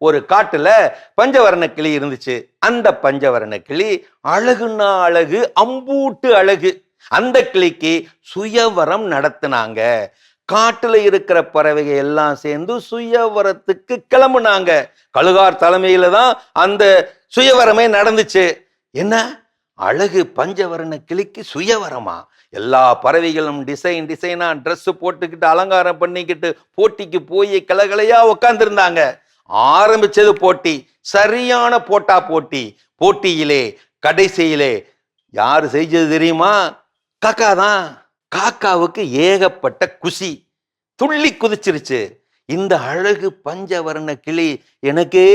ஒரு காட்டுல பஞ்சவரண கிளி இருந்துச்சு. அந்த பஞ்சவரண கிளி அழகுன்னா அழகு அம்பூட்டு அழகு. அந்த கிளிக்கு சுயவரம் நடத்தினாங்க. காட்டுல இருக்கிற பறவைகள் எல்லாம் சேர்ந்து சுயவரத்துக்கு கிளம்புனாங்க. கழுகார் தலைமையில தான் அந்த சுயவரமே நடந்துச்சு. என்ன? அழகு பஞ்சவரண கிளிக்கு சுயவரமா? எல்லா பறவைகளும் டிசைன் டிசைனா ட்ரெஸ் போட்டுக்கிட்டு அலங்காரம் பண்ணிக்கிட்டு போட்டிக்கு போய் கலகலையா உட்காந்துருந்தாங்க ஆரம்பிச்சது போட்டி சரியான போட்டா போட்டி. போட்டியிலே கடைசியிலே யார் செஞ்சது தெரியுமா? காக்கா தான். காக்காவுக்கு ஏகப்பட்ட குஷி துள்ளி குதிச்சிருச்சு. இந்த அழகு பஞ்சவர்ண கிளி எனக்கே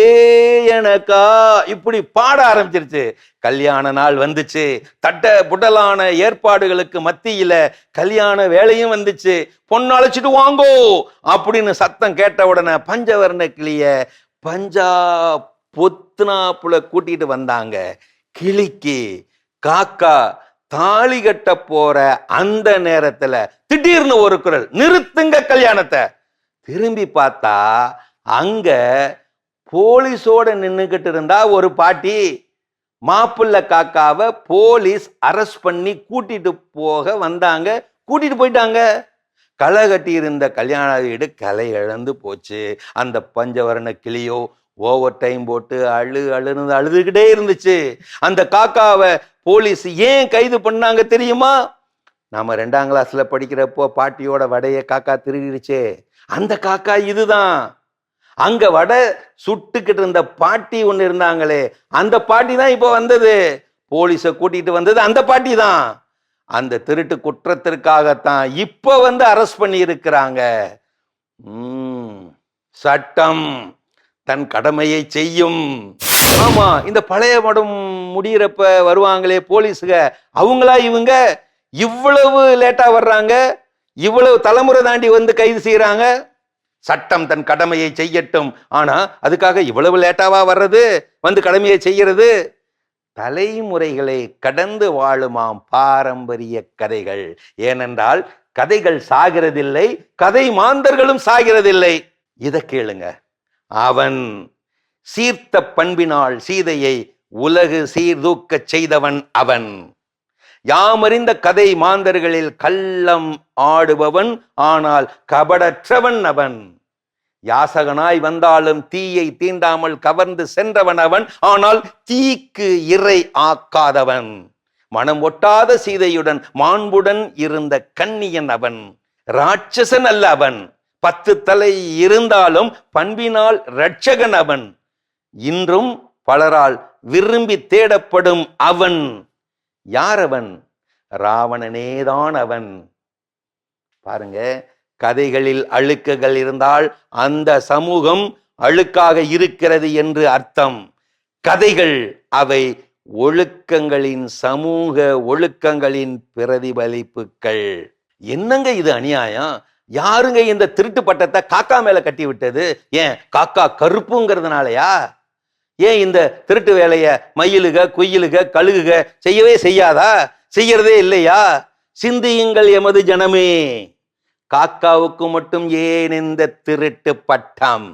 எனக்கா? இப்படி பாட ஆரம்பிச்சிருச்சு. கல்யாண நாள் வந்துச்சு. தட்ட புடலான ஏற்பாடுகளுக்கு மத்தியில கல்யாண வேலையும் வந்துச்சு. பொண்ணு அழைச்சிட்டு வாங்கோ அப்படின்னு சத்தம் கேட்ட உடனே பஞ்சவர்ண கிளிய பஞ்சா பொத்துனாப்புல கூட்டிட்டு வந்தாங்க. கிளிக்கு காக்கா தாலி கட்ட போற அந்த நேரத்துல திடீர்னு ஒரு குரல் நிறுத்துங்க கல்யாணத்தை. திரும்பி பார்த்தா அங்க போலீஸோட நின்றுக்கிட்டு இருந்தா ஒரு பாட்டி. மாப்பிள்ளை காக்காவை போலீஸ் அரெஸ்ட் பண்ணி கூட்டிட்டு போக வந்தாங்க. கூட்டிட்டு போயிட்டாங்க. களை கட்டி இருந்த கல்யாண வீடு கலை இழந்து போச்சு. அந்த பஞ்சவரண கிளியோ ஓவர் டைம் போட்டு அழு அழுந்து அழுதுகிட்டே இருந்துச்சு. அந்த காக்காவை போலீஸ் ஏன் கைது பண்ணாங்க தெரியுமா? நாம ரெண்டாம் கிளாஸ்ல படிக்கிறப்போ பாட்டியோட வடைய காக்கா திருடிடுச்சே அந்த காக்கா இதுதான். அங்க வடை சுட்டுக்கிட்டு இருந்த பாட்டி ஒன்று இருந்தாங்களே அந்த பாட்டி தான் இப்போ வந்தது. போலீஸை கூட்டிட்டு வந்தது அந்த பாட்டி தான். அந்த திருட்டு குற்றத்திற்காகத்தான் இப்போ வந்து அரெஸ்ட் பண்ணி இருக்கிறாங்க சட்டம் தன் கடமையை செய்யும். ஆமா இந்த பழைய படம் முடியிறப்ப வருவாங்களே போலீஸுக. அவங்களா இவங்க? இவ்வளவு லேட்டா வர்றாங்க இவ்வளவு தலைமுறை தாண்டி வந்து கைது செய்யறாங்க சட்டம் தன் கடமையை செய்யட்டும். ஆனா அதுக்காக இவ்வளவு லேட்டாவா வர்றது? வந்து கடமையை செய்யறது? தலைமுறைகளை கடந்து வாழுமாம் பாரம்பரிய கதைகள். ஏனென்றால் கதைகள் சாகிறதில்லை கதை மாந்தர்களும் சாகிறதில்லை. இத கேளுங்க. அவன் சீர்த்த பண்பினால் சீதையை உலகு சீர்தூக்கச் செய்தவன் அவன். யாமறிந்த கதை மாந்தர்களில் கள்ளம் ஆடுபவன் ஆனால் கபடற்றவன் அவன். யாசகனாய் வந்தாலும் தீயை தீண்டாமல் கவர்ந்து சென்றவன் அவன் ஆனால் தீக்கு இறை ஆக்காதவன். மனம் ஒட்டாத சீதையுடன் மாண்புடன் இருந்த கன்னியன் அவன். ராட்சசன் அல்ல அவன். பத்து தலை இருந்தாலும் பண்பினால் ரட்சகன் அவன். இன்றும் பலரால் விரும்பி தேடப்படும் அவன். யார் அவன் ராவணனேதான் அவன். பாருங்க கதைகளில் அழுக்குகள் இருந்தால் அந்த சமூகம் அழுக்காக இருக்கிறது என்று அர்த்தம். கதைகள் அவை ஒழுக்கங்களின் சமூக ஒழுக்கங்களின் பிரதிபலிப்புகள். என்னங்க இது அநியாயம்? யாருங்க இந்த திருட்டு பட்டத்தை காக்கா மேல கட்டி விட்டது? ஏன் காக்கா கருப்புங்கிறதுனாலயா? ஏன் இந்த திருட்டு வேலையை மயிலுக குயிலுக கழுகுக செய்யவே செய்யாதா? செய்யறதே இல்லையா? சிந்தியுங்கள் எமது ஜனமே. காக்காவுக்கு மட்டும் ஏன் இந்த திருட்டு பட்டம்?